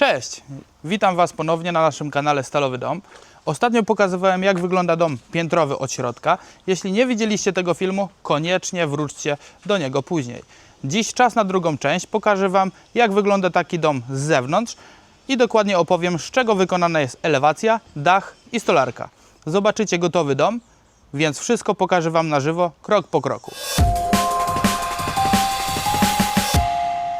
Cześć! Witam Was ponownie na naszym kanale Stalowy Dom. Ostatnio pokazywałem, jak wygląda dom piętrowy od środka. Jeśli nie widzieliście tego filmu, koniecznie wróćcie do niego później. Dziś czas na drugą część. Pokażę Wam, jak wygląda taki dom z zewnątrz i dokładnie opowiem, z czego wykonana jest elewacja, dach i stolarka. Zobaczycie gotowy dom, więc wszystko pokażę Wam na żywo, krok po kroku.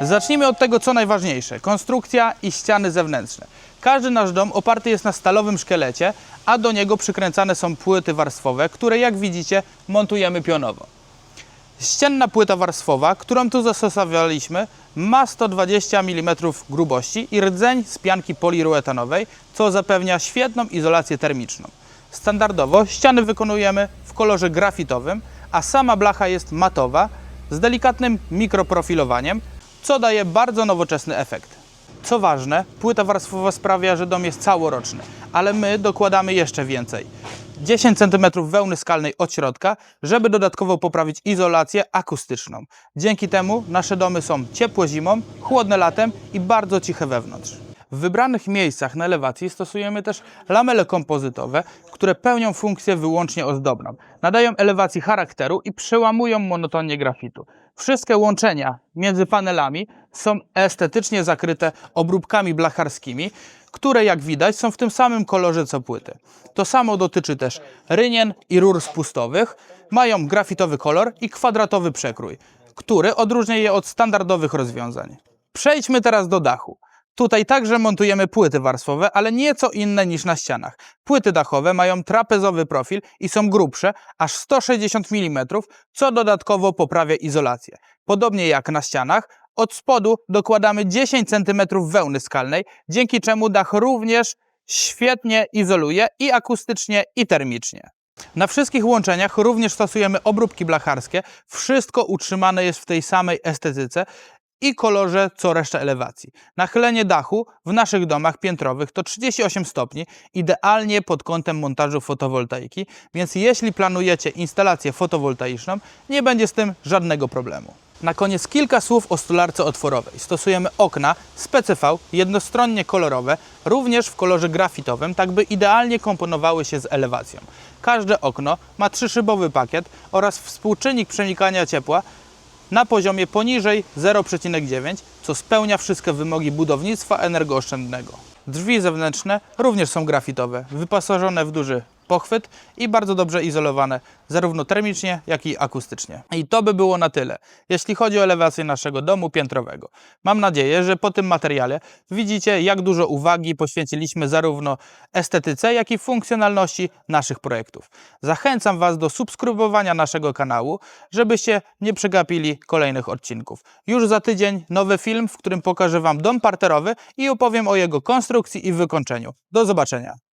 Zacznijmy od tego, co najważniejsze: konstrukcja i ściany zewnętrzne. Każdy nasz dom oparty jest na stalowym szkielecie, a do niego przykręcane są płyty warstwowe, które jak widzicie montujemy pionowo. Ścienna płyta warstwowa, którą tu zastosowaliśmy, ma 120 mm grubości i rdzeń z pianki poliuretanowej, co zapewnia świetną izolację termiczną. Standardowo ściany wykonujemy w kolorze grafitowym, a sama blacha jest matowa z delikatnym mikroprofilowaniem, co daje bardzo nowoczesny efekt. Co ważne, płyta warstwowa sprawia, że dom jest całoroczny, ale my dokładamy jeszcze więcej. 10 cm wełny skalnej od środka, żeby dodatkowo poprawić izolację akustyczną. Dzięki temu nasze domy są ciepłe zimą, chłodne latem i bardzo ciche wewnątrz. W wybranych miejscach na elewacji stosujemy też lamele kompozytowe, które pełnią funkcję wyłącznie ozdobną. Nadają elewacji charakteru i przełamują monotonię grafitu. Wszystkie łączenia między panelami są estetycznie zakryte obróbkami blacharskimi, które jak widać są w tym samym kolorze co płyty. To samo dotyczy też rynien i rur spustowych. Mają grafitowy kolor i kwadratowy przekrój, który odróżnia je od standardowych rozwiązań. Przejdźmy teraz do dachu. Tutaj także montujemy płyty warstwowe, ale nieco inne niż na ścianach. Płyty dachowe mają trapezowy profil i są grubsze, aż 160 mm, co dodatkowo poprawia izolację. Podobnie jak na ścianach, od spodu dokładamy 10 cm wełny skalnej, dzięki czemu dach również świetnie izoluje i akustycznie, i termicznie. Na wszystkich łączeniach również stosujemy obróbki blacharskie. Wszystko utrzymane jest w tej samej estetyce i kolorze co reszta elewacji. Nachylenie dachu w naszych domach piętrowych to 38 stopni, idealnie pod kątem montażu fotowoltaiki, więc jeśli planujecie instalację fotowoltaiczną, nie będzie z tym żadnego problemu. Na koniec kilka słów o stolarce otworowej. Stosujemy okna z PCV jednostronnie kolorowe, również w kolorze grafitowym, tak by idealnie komponowały się z elewacją. Każde okno ma trzyszybowy pakiet oraz współczynnik przenikania ciepła na poziomie poniżej 0,9, co spełnia wszystkie wymogi budownictwa energooszczędnego. Drzwi zewnętrzne również są grafitowe, wyposażone w duży pochwyt i bardzo dobrze izolowane, zarówno termicznie, jak i akustycznie. I to by było na tyle, jeśli chodzi o elewację naszego domu piętrowego. Mam nadzieję, że po tym materiale widzicie, jak dużo uwagi poświęciliśmy zarówno estetyce, jak i funkcjonalności naszych projektów. Zachęcam Was do subskrybowania naszego kanału, żebyście nie przegapili kolejnych odcinków. Już za tydzień nowy film, w którym pokażę Wam dom parterowy i opowiem o jego konstrukcji i wykończeniu. Do zobaczenia.